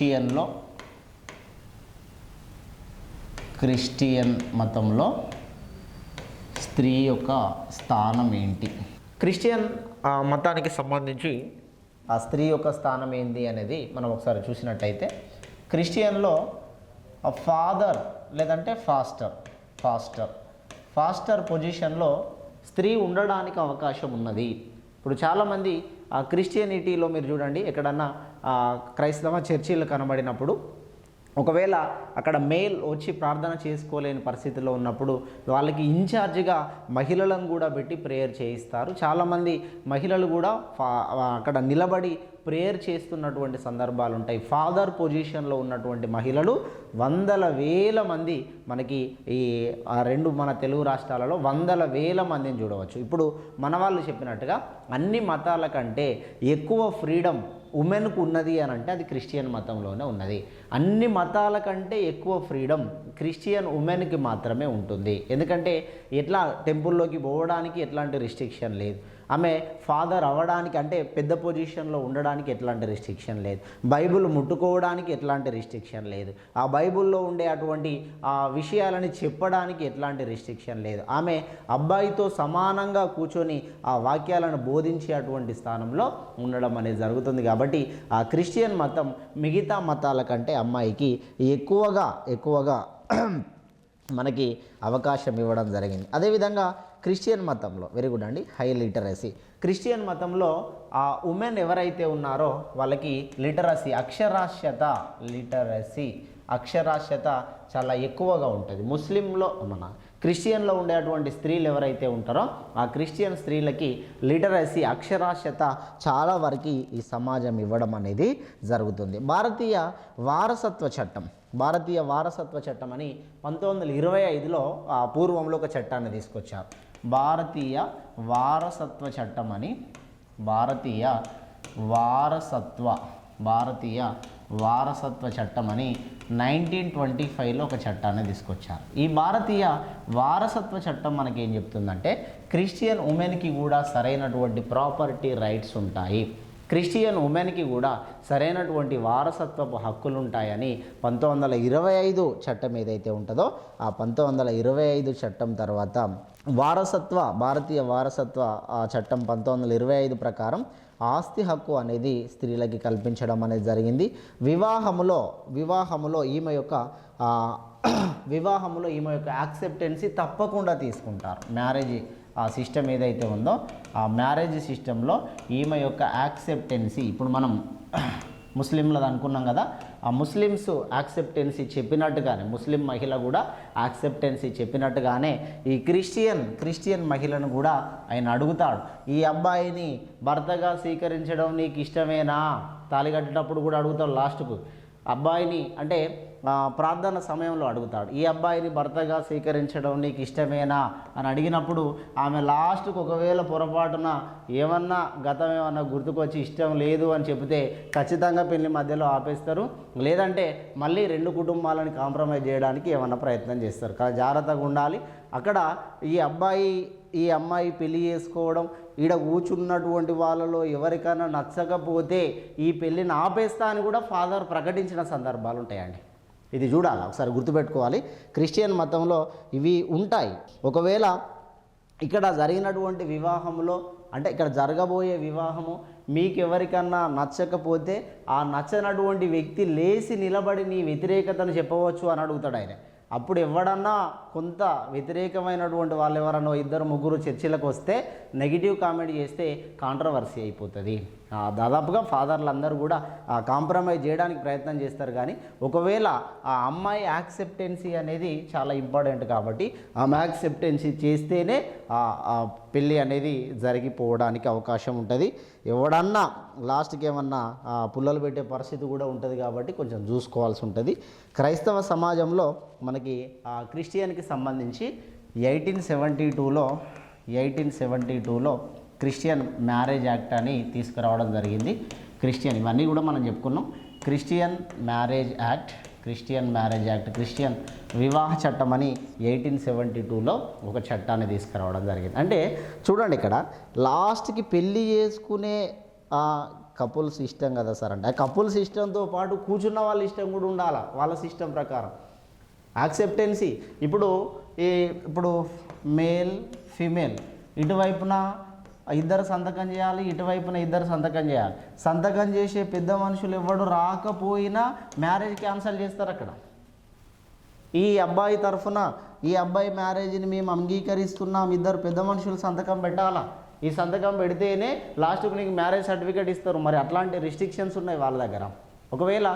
క్రిస్టియన్లో Christian మతంలో స్త్రీ యొక్క స్థానం ఏంటి? క్రిస్టియన్ ఆ, మతానికి సంబంధించి ఆ స్త్రీ యొక్క స్థానం ఏంది అనేది మనం ఒకసారి చూసినట్టయితే క్రిస్టియన్లో ఫాదర్ లేదంటే ఫాస్టర్ ఫాస్టర్ ఫాస్టర్ పొజిషన్లో స్త్రీ ఉండడానికి అవకాశం ఉన్నది. ఇప్పుడు చాలామంది ఆ క్రిస్టియనిటీలో మీరు చూడండి ఎక్కడన్నా క్రైస్తవ చర్చిలు కనబడినప్పుడు ఒకవేళ అక్కడ మేల్ వచ్చి ప్రార్థన చేసుకోలేని పరిస్థితిలో ఉన్నప్పుడు వాళ్ళకి ఇన్ఛార్జిగా మహిళలను కూడా పెట్టి ప్రేయర్ చేయిస్తారు. చాలామంది మహిళలు కూడా అక్కడ నిలబడి ప్రేయర్ చేస్తున్నటువంటి సందర్భాలు ఉంటాయి. ఫాదర్ పొజిషన్లో ఉన్నటువంటి మహిళలు వందల వేల మంది మనకి ఈ ఆ రెండు మన తెలుగు రాష్ట్రాలలో వందల వేల మందిని చూడవచ్చు. ఇప్పుడు మన వాళ్ళు చెప్పినట్టుగా అన్ని మతాల కంటే ఎక్కువ ఫ్రీడమ్ ఉమెన్కు ఉన్నది అని అంటే అది క్రిస్టియన్ మతంలోనే ఉన్నది. అన్ని మతాల కంటే ఎక్కువ ఫ్రీడమ్ క్రిస్టియన్ ఉమెన్కి మాత్రమే ఉంటుంది. ఎందుకంటే ఎట్లా టెంపుల్లోకి పోవడానికి ఎట్లాంటి రిస్ట్రిక్షన్ లేదు. ఆమె ఫాదర్ అవ్వడానికి అంటే పెద్ద పొజిషన్లో ఉండడానికి ఎట్లాంటి రిస్ట్రిక్షన్ లేదు. బైబిల్ ముట్టుకోవడానికి ఎట్లాంటి రిస్ట్రిక్షన్ లేదు. ఆ బైబిల్లో ఉండే అటువంటి ఆ విషయాలని చెప్పడానికి ఎట్లాంటి రిస్ట్రిక్షన్ లేదు. ఆమె అబ్బాయితో సమానంగా కూర్చొని ఆ వాక్యాలను బోధించే అటువంటి స్థానంలో ఉండడం అనేది జరుగుతుంది. కాబట్టి ఆ క్రిస్టియన్ మతం మిగతా మతాల కంటే అమ్మాయికి ఎక్కువగా ఎక్కువగా మనకి అవకాశం ఇవ్వడం జరిగింది. అదేవిధంగా క్రిస్టియన్ మతంలో వెరీ గుడ్ అండి హై లిటరసీ క్రిస్టియన్ మతంలో ఆ ఉమెన్ ఎవరైతే ఉన్నారో వాళ్ళకి లిటరసీ అక్షరాస్యత లిటరసీ. అక్షరాస్యత చాలా ఎక్కువగా ఉంటుంది. ముస్లింలో మన క్రిస్టియన్లో ఉండేటువంటి స్త్రీలు ఎవరైతే ఉంటారో ఆ క్రిస్టియన్ స్త్రీలకి లిటరసీ అక్షరాస్యత చాలా వరకు ఈ సమాజం ఇవ్వడం అనేది జరుగుతుంది. భారతీయ వారసత్వ చట్టం భారతీయ వారసత్వ చట్టం అని పంతొమ్మిది వందల ఇరవై ఐదులో ఆ పూర్వంలో ఒక చట్టాన్ని తీసుకొచ్చారు. భారతీయ వారసత్వ చట్టం అని భారతీయ వారసత్వ భారతీయ వారసత్వ చట్టం అని నైన్టీన్ ట్వంటీ ఫైవ్లో ఒక చట్టాన్ని తీసుకొచ్చారు. ఈ భారతీయ వారసత్వ చట్టం మనకి ఏం చెప్తుందంటే క్రిస్టియన్ ఉమెన్కి కూడా సరైనటువంటి ప్రాపర్టీ రైట్స్ ఉంటాయి. క్రిస్టియన్ ఉమెన్కి కూడా సరైనటువంటి వారసత్వపు హక్కులు ఉంటాయని పంతొమ్మిది వందల ఇరవై ఐదు చట్టం ఏదైతే ఉంటుందో ఆ పంతొమ్మిది వందల ఇరవై ఐదు చట్టం తర్వాత వారసత్వ భారతీయ వారసత్వ చట్టం పంతొమ్మిది వందల ఇరవై ఐదు ప్రకారం ఆస్తి హక్కు అనేది స్త్రీలకి కల్పించడం అనేది జరిగింది. వివాహములో వివాహములో ఈమె యొక్క వివాహంలో ఈమె యొక్క యాక్సెప్టెన్సీ తప్పకుండా తీసుకుంటారు. మ్యారేజ్ ఆ సిస్టమ్ ఏదైతే ఉందో ఆ మ్యారేజ్ సిస్టంలో ఈమె యొక్క యాక్సెప్టెన్సీ ఇప్పుడు మనం ముస్లింలది అనుకున్నాం కదా ఆ ముస్లిమ్స్ యాక్సెప్టెన్సీ చెప్పినట్టుగానే ముస్లిం మహిళ కూడా యాక్సెప్టెన్సీ చెప్పినట్టుగానే ఈ క్రిస్టియన్ క్రిస్టియన్ మహిళను కూడా ఆయన అడుగుతాడు. ఈ అబ్బాయిని భర్తగా స్వీకరించడం నీకు ఇష్టమేనా? తాళి కట్టేటప్పుడు కూడా అడుగుతాడు లాస్ట్కు. అబ్బాయిని అంటే ప్రార్థన సమయంలో అడుగుతాడు ఈ అబ్బాయిని భర్తగా స్వీకరించడం నీకు ఇష్టమేనా? అని అడిగినప్పుడు ఆమె లాస్ట్కు ఒకవేళ పొరపాటున ఏమన్నా గతం ఏమన్నా గుర్తుకొచ్చి ఇష్టం లేదు అని చెబితే ఖచ్చితంగా పెళ్ళి మధ్యలో ఆపేస్తారు. లేదంటే మళ్ళీ రెండు కుటుంబాలను కాంప్రమైజ్ చేయడానికి ఏమన్నా ప్రయత్నం చేస్తారు. కానీ జాగ్రత్తగా ఉండాలి. అక్కడ ఈ అబ్బాయి ఈ అమ్మాయి పెళ్ళి చేసుకోవడం ఈడ కూర్చున్నటువంటి వాళ్ళలో ఎవరికైనా నచ్చకపోతే ఈ పెళ్ళిని ఆపేస్తా అని కూడా ఫాదర్ ప్రకటించిన సందర్భాలు ఉంటాయండి. ఇది చూడాలి? ఒకసారి గుర్తుపెట్టుకోవాలి. క్రిస్టియన్ మతంలో ఇవి ఉంటాయి. ఒకవేళ ఇక్కడ జరిగినటువంటి వివాహంలో అంటే ఇక్కడ జరగబోయే వివాహము మీకు ఎవరికన్నా నచ్చకపోతే ఆ నచ్చనటువంటి వ్యక్తి లేచి నిలబడి నీ వ్యతిరేకతను చెప్పవచ్చు అని అడుగుతాడు ఆయన. అప్పుడు ఎవడన్నా కొంత వ్యతిరేకమైనటువంటి వాళ్ళు ఎవరన్నా ఇద్దరు ముగ్గురు చర్చిలకు వస్తే నెగిటివ్ కామెంట్ చేస్తే కాంట్రవర్సీ అయిపోతుంది. దాదాపుగా ఫాదర్లు అందరూ కూడా కాంప్రమైజ్ చేయడానికి ప్రయత్నం చేస్తారు కానీ ఒకవేళ ఆ అమ్మాయి యాక్సెప్టెన్సీ అనేది చాలా ఇంపార్టెంట్ కాబట్టి ఆమె యాక్సెప్టెన్సీ చేస్తేనే ఆ పెళ్ళి అనేది జరిగిపోవడానికి అవకాశం ఉంటుంది. ఎవడన్నా లాస్ట్కి ఏమన్నా పుల్లలు పెట్టే పరిస్థితి కూడా ఉంటుంది కాబట్టి కొంచెం చూసుకోవాల్సి ఉంటుంది. క్రైస్తవ సమాజంలో మనకి ఆ, క్రిస్టియన్కి సంబంధించి ఎయిటీన్ సెవెంటీ టూలో ఎయిటీన్ సెవెంటీ టూలో క్రిస్టియన్ మ్యారేజ్ యాక్ట్ అని తీసుకురావడం జరిగింది. క్రిస్టియన్ ఇవన్నీ కూడా మనం చెప్పుకున్నాం. Christian marriage act Christian marriage act Christian వివాహ చట్టం అని ఎయిటీన్ సెవెంటీ టూలో ఒక చట్టాన్ని తీసుకురావడం జరిగింది. అంటే చూడండి ఇక్కడ లాస్ట్కి పెళ్ళి చేసుకునే కపుల్స్ ఇష్టం కదా సార్ అంటే ఆ కపుల్స్ ఇష్టంతో పాటు కూర్చున్న వాళ్ళ ఇష్టం కూడా ఉండాలా? వాళ్ళ సిస్టమ్ ప్రకారం. యాక్సెప్టెన్సీ. ఇప్పుడు ఈ ఇప్పుడు మేల్ ఫీమేల్ ఇటువైపున ఇద్దరు సంతకం చేయాలి ఇటువైపున ఇద్దరు సంతకం చేయాలి. సంతకం చేసే పెద్ద మనుషులు ఎవడు రాకపోయినా మ్యారేజ్ క్యాన్సిల్ చేస్తారు అక్కడ. ఈ అబ్బాయి తరఫున ఈ అబ్బాయి మ్యారేజ్ని మేము అంగీకరిస్తున్నాం ఇద్దరు పెద్ద మనుషులు సంతకం పెట్టాలా? ఈ సంతకం పెడితేనే లాస్ట్కి నీకు మ్యారేజ్ సర్టిఫికేట్ ఇస్తారు. మరి అట్లాంటి రిస్ట్రిక్షన్స్ ఉన్నాయి వాళ్ళ దగ్గర. ఒకవేళ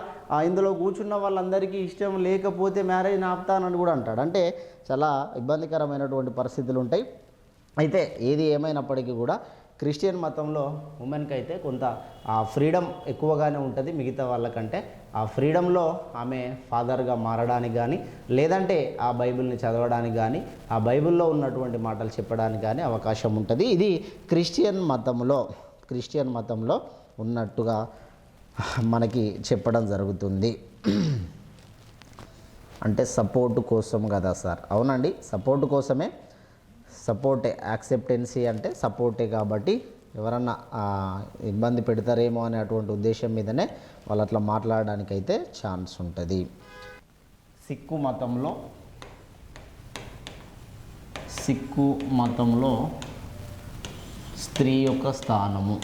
ఇందులో కూర్చున్న వాళ్ళందరికీ ఇష్టం లేకపోతే మ్యారేజ్ ఆపుతానని కూడా అంటాడు. అంటే చాలా ఇబ్బందికరమైనటువంటి పరిస్థితులు ఉంటాయి. అయితే ఏది ఏమైనప్పటికీ కూడా క్రిస్టియన్ మతంలో ఉమెన్కి అయితే కొంత ఆ ఫ్రీడమ్ ఎక్కువగానే ఉంటుంది మిగతా వాళ్ళకంటే. ఆ ఫ్రీడంలో ఆమె ఫాదర్గా మారడానికి కానీ లేదంటే ఆ బైబిల్ని చదవడానికి కానీ ఆ బైబిల్లో ఉన్నటువంటి మాటలు చెప్పడానికి కానీ అవకాశం ఉంటుంది. ఇది క్రిస్టియన్ మతంలో క్రిస్టియన్ మతంలో ఉన్నట్టుగా మనకి చెప్పడం జరుగుతుంది. అంటే సపోర్ట్ కోసం కదా సార్. అవునండి సపోర్ట్ కోసమే సపోర్టే యాక్సెప్టెన్సీ అంటే సపోర్టే కాబట్టి ఎవరన్నా ఇబ్బంది పెడతారేమో అనే అటువంటి ఉద్దేశం మీదనే వాళ్ళు అట్లా మాట్లాడడానికి అయితే ఛాన్స్ ఉంటుంది. సిక్కు మతంలో సిక్కు మతంలో స్త్రీ యొక్క స్థానము.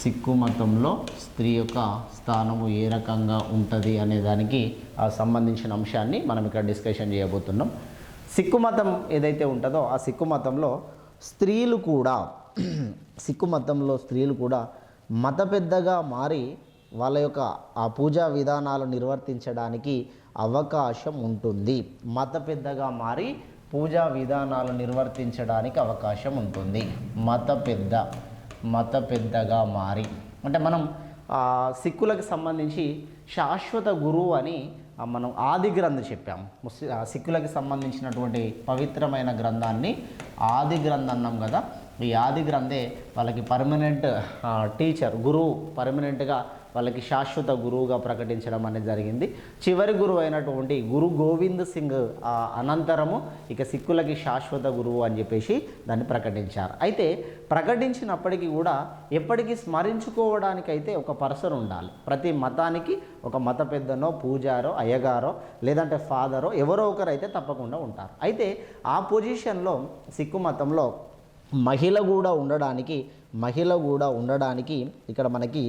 సిక్కు మతంలో స్త్రీ యొక్క స్థానము ఏ రకంగా ఉంటుంది అనే దానికి సంబంధించిన అంశాన్ని మనం ఇక్కడ డిస్కషన్ చేయబోతున్నాం. సిక్కు మతం ఏదైతే ఉంటుందో ఆ సిక్కు మతంలో స్త్రీలు కూడా సిక్కు మతంలో స్త్రీలు కూడా మత పెద్దగా మారి వాళ్ళ యొక్క ఆ పూజా విధానాలు నిర్వర్తించడానికి అవకాశం ఉంటుంది. మత పెద్దగా మారి పూజా విధానాలు నిర్వర్తించడానికి అవకాశం ఉంటుంది. మత పెద్ద మత పెద్దగా మారి. అంటే మనం ఆ, సిక్కులకు సంబంధించి శాశ్వత గురువు అని మనం ఆది గ్రంథం చెప్పాం. ముస్లి సిక్కులకి సిక్కులకు సంబంధించినటువంటి పవిత్రమైన గ్రంథాన్ని ఆది గ్రంథం అన్నాం కదా. ఈ ఆది గ్రంథే వాళ్ళకి పర్మనెంట్ టీచర్ గురువు పర్మనెంట్గా వాళ్ళకి శాశ్వత గురువుగా ప్రకటించడం అనేది జరిగింది. చివరి గురువు అయినటువంటి గురు గోవింద్ సింగ్ అనంతరము ఇక సిక్కులకి శాశ్వత గురువు అని చెప్పేసి దాన్ని ప్రకటించారు. అయితే ప్రకటించినప్పటికీ కూడా ఎప్పటికీ స్మరించుకోవడానికైతే ఒక పర్సన్ ఉండాలి. ప్రతి మతానికి ఒక మత పెద్దనో పూజారో అయ్యగారో లేదంటే ఫాదరో ఎవరో ఒకరు అయితే తప్పకుండా ఉంటారు. అయితే ఆ పొజిషన్లో సిక్కు మతంలో మహిళ కూడా ఉండడానికి మహిళ కూడా ఉండడానికి ఇక్కడ మనకి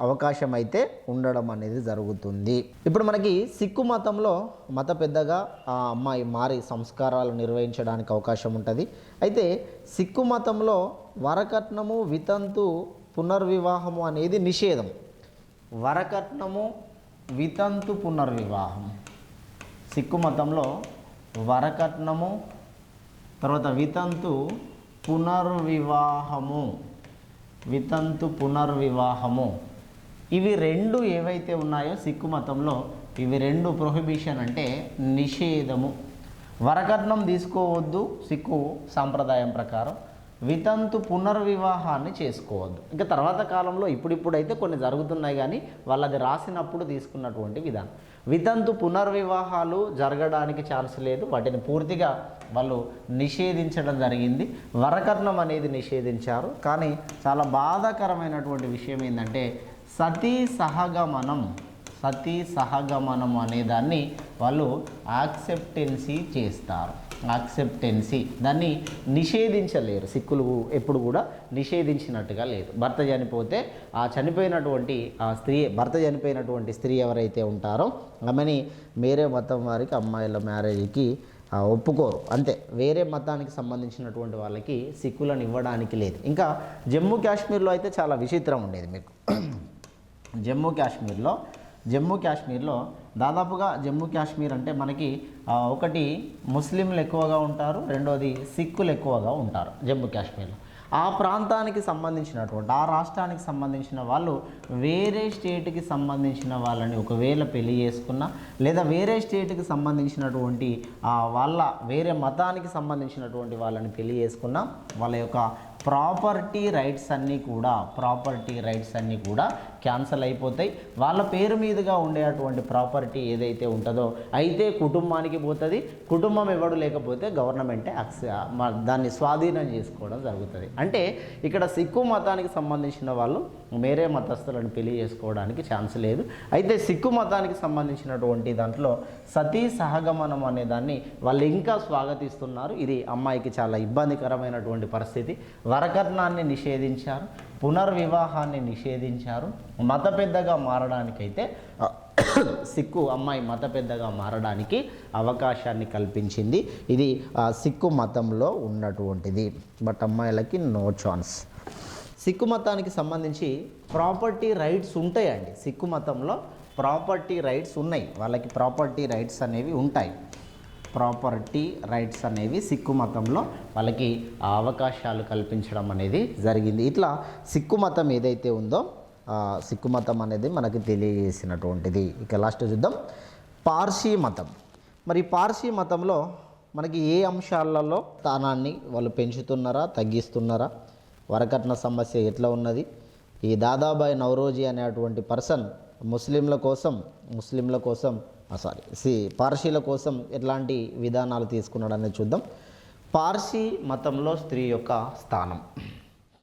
అవకాశం అయితే ఉండడం అనేది జరుగుతుంది. ఇప్పుడు మనకి సిక్కు మతంలో మత పెద్దగా ఆ అమ్మాయి మారి సంస్కారాలు నిర్వహించడానికి అవకాశం ఉంటుంది. అయితే సిక్కు మతంలో వరకట్నము వితంతు పునర్వివాహము అనేది నిషేధం. వరకట్నము వితంతు పునర్వివాహం. సిక్కు మతంలో వరకట్నము తర్వాత వితంతు పునర్వివాహము. వితంతు పునర్వివాహము. ఇవి రెండు ఏవైతే ఉన్నాయో సిక్కు మతంలో ఇవి రెండు ప్రొహిబిషన్ అంటే నిషేధము. వరకట్నం తీసుకోవద్దు సిక్కు సాంప్రదాయం ప్రకారం. వితంతు పునర్వివాహాన్ని చేసుకోవద్దు. ఇంకా తర్వాత కాలంలో ఇప్పుడిప్పుడైతే కొన్ని జరుగుతున్నాయి కానీ వాళ్ళది రాసినప్పుడు తీసుకున్నటువంటి విధానం. వితంతు పునర్వివాహాలు జరగడానికి ఛాన్స్ లేదు. వాటిని పూర్తిగా వాళ్ళు నిషేధించడం జరిగింది. వరకట్నం అనేది నిషేధించారు. కానీ చాలా బాధాకరమైనటువంటి విషయం ఏంటంటే సతీ సహగమనం సతీ సహగమనం అనే దాన్ని వాళ్ళు యాక్సెప్టెన్సీ చేస్తారు. యాక్సెప్టెన్సీ. దాన్ని నిషేధించలేరు. సిక్కులు ఎప్పుడు కూడా నిషేధించినట్టుగా లేదు. భర్త చనిపోతే ఆ చనిపోయినటువంటి ఆ స్త్రీ భర్త చనిపోయినటువంటి స్త్రీ ఎవరైతే ఉంటారో ఆమెని వేరే మతం వారికి అమ్మాయిల మ్యారేజ్కి ఒప్పుకోరు. అంతే. వేరే మతానికి సంబంధించినటువంటి వాళ్ళకి సిక్కులను ఇవ్వడానికి లేదు. ఇంకా జమ్మూ కాశ్మీర్లో అయితే చాలా విచిత్రం ఉండేది మీకు. జమ్మూ కాశ్మీర్లో జమ్మూ కాశ్మీర్లో దాదాపుగా జమ్మూ కాశ్మీర్ అంటే మనకి ఒకటి ముస్లింలు ఎక్కువగా ఉంటారు రెండోది సిక్కులు ఎక్కువగా ఉంటారు జమ్మూ కాశ్మీర్లో. ఆ ప్రాంతానికి సంబంధించినటువంటి ఆ రాష్ట్రానికి సంబంధించిన వాళ్ళు వేరే స్టేట్కి సంబంధించిన వాళ్ళని ఒకవేళ పెళ్ళి చేసుకున్నా లేదా వేరే స్టేట్కి సంబంధించినటువంటి వాళ్ళ వేరే మతానికి సంబంధించినటువంటి వాళ్ళని పెళ్ళి చేసుకున్నా వాళ్ళ యొక్క ప్రాపర్టీ రైట్స్ అన్నీ కూడా ప్రాపర్టీ రైట్స్ అన్నీ కూడా క్యాన్సల్ అయిపోతాయి. వాళ్ళ పేరు మీదుగా ఉండేటువంటి ప్రాపర్టీ ఏదైతే ఉంటుందో అయితే కుటుంబానికి పోతుంది కుటుంబం ఎవడు లేకపోతే గవర్నమెంటే అక్స మ- దాన్ని స్వాధీనం చేసుకోవడం జరుగుతుంది. అంటే ఇక్కడ సిక్కు మతానికి సంబంధించిన వాళ్ళు వేరే మతస్థులను పెళ్ళి చేసుకోవడానికి ఛాన్స్ లేదు. అయితే సిక్కు మతానికి సంబంధించినటువంటి దాంట్లో సతీ సహగమనం అనే దాన్ని వాళ్ళు ఇంకా స్వాగతిస్తున్నారు. ఇది అమ్మాయికి చాలా ఇబ్బందికరమైనటువంటి పరిస్థితి. వరకట్నాన్ని నిషేధించారు పునర్వివాహాన్ని నిషేధించారు మత పెద్దగా మారడానికైతే సిక్కు అమ్మాయి మత పెద్దగా మారడానికి అవకాశాన్ని కల్పించింది. ఇది ఆ, సిక్కు మతంలో ఉన్నటువంటిది. బట్ అమ్మాయిలకి నో ఛాన్స్. సిక్కు మతానికి సంబంధించి ప్రాపర్టీ రైట్స్ ఉంటాయండి. సిక్కు మతంలో ప్రాపర్టీ రైట్స్ ఉన్నాయి. వాళ్ళకి ప్రాపర్టీ రైట్స్ అనేవి ఉంటాయి. ప్రాపర్టీ రైట్స్ అనేవి సిక్కు మతంలో వాళ్ళకి అవకాశాలు కల్పించడం అనేది జరిగింది. ఇట్లా సిక్కు మతం ఏదైతే ఉందో సిక్కు మతం అనేది మనకి తెలియజేసినటువంటిది. ఇక లాస్ట్ చూద్దాం. పార్సీ మతం. మరి పార్సీ మతంలో మనకి ఏ అంశాలలో స్థానాన్ని వాళ్ళు పెంచుతున్నారా తగ్గిస్తున్నారా? వరకట్న సమస్య ఎట్లా ఉన్నది? ఈ దాదాబాయ్ నవరోజీ అనేటువంటి పర్సన్ ముస్లింల కోసం ముస్లింల కోసం సారీ సి పార్సీల కోసం ఎట్లాంటి విధానాలు తీసుకున్నాడనేది చూద్దాం. పార్సీ మతంలో స్త్రీ యొక్క స్థానం.